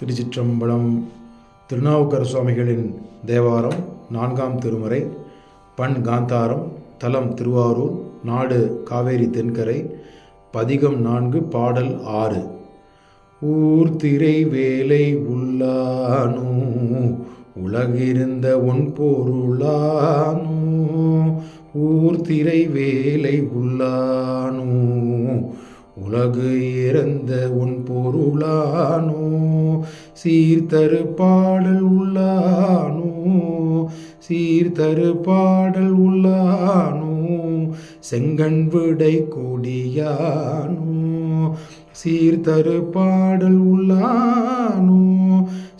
திருச்சிற்றம்பலம் திருநாவுக்கர சுவாமிகளின் தேவாரம் நான்காம் திருமுறை பண் காந்தாரம் தலம் திருவாரூர் நாடு காவேரி தென்கரை பதிகம் நான்கு பாடல் ஆறு. ஊர் திரை வேலை உள்ளானோ உலகிருந்த ஒன் பொருளானோ ஊர் திரை வேலை உள்ளானோ உலகு இறந்த உன் பொருளானோ சீர்தரு பாடல் உள்ளானோ சீர்தரு பாடல் உள்ளானோ செங்கண் விடை கொடியானோ சீர்தரு பாடல் உள்ளானோ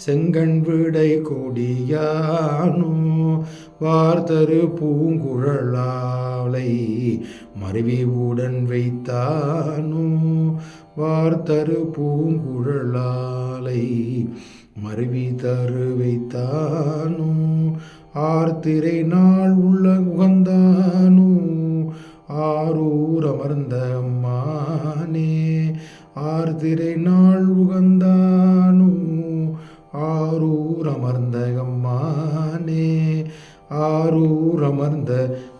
செங்கண் விடை கொடியானோ வார்த்தரு பூங்குழலாலை உடன் வைத்தானோ வார்த்தரு பூங்குழலாலை மருவி தரு வைத்தானோ ஆர்த்திரை நாள் உள்ள உகந்தானோ ஆரூர் அமர்ந்த மானே ஆர்திரை நாள் உகந்தான் ஆரூர் அமர்ந்த அம்மானே ஆரூர் அமர்ந்த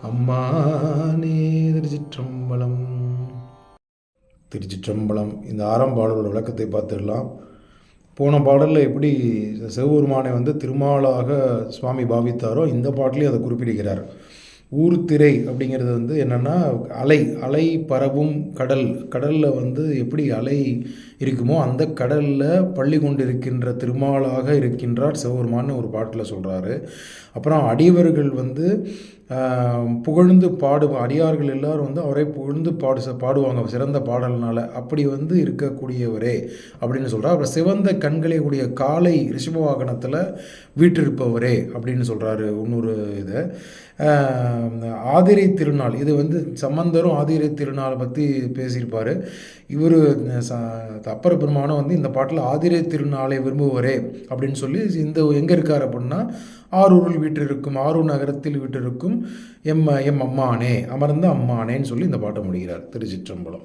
அம்மானே திருச்சிற்றம்பலம். திருச்சிற்றம்பலம். இந்த ஆறாம் பாடலோட விளக்கத்தை பார்த்துடலாம். போன பாடலில் எப்படி சிவபெருமானை வந்து திருமாலாக சுவாமி பாவித்தாரோ இந்த பாட்டிலையும் அதை குறிப்பிடுகிறார். ஊர்த்திரை அப்படிங்கிறது வந்து என்னென்னா அலை அலை பரவும் கடல். கடலில் வந்து எப்படி அலை இருக்குமோ அந்த கடலில் பள்ளி கொண்டிருக்கின்ற திருமாலாக இருக்கின்றார் சிவபெருமான்னு ஒரு பாட்டில் சொல்கிறாரு அப்புறம் அடியவர்கள் வந்து புகழ்ந்து பாடு அடியார்கள் எல்லாரும் வந்து அவரை புகழ்ந்து பாடு பாடுவாங்க சிறந்த பாடல்னால். அப்படி வந்து இருக்கக்கூடியவரே அப்படின்னு சொல்கிறார் அப்புறம் சிவந்த கண்களை கூடிய காலை ரிஷப வாகனத்தில் வீற்றிருப்பவரே அப்படின்னு சொல்கிறாரு இன்னொரு இதை. ஆதிரை திருநாள். இது வந்து சம்பந்தரும் ஆதிரை திருநாளை பற்றி பேசியிருப்பார். இவர் அப்பர பெருமானம் வந்து இந்த பாட்டில் ஆதிரை திருநாளை விரும்புவரே அப்படின்னு சொல்லி இந்த எங்கே இருக்கார் அப்படின்னா ஆரூரில் வீட்டிருக்கும் ஆரூர் நகரத்தில் வீட்டிருக்கும் எம் எம் அம்மானே அமர்ந்த அம்மானேன்னு சொல்லி இந்த பாட்டை முடிகிறார். திருச்சிற்றம்பலம்.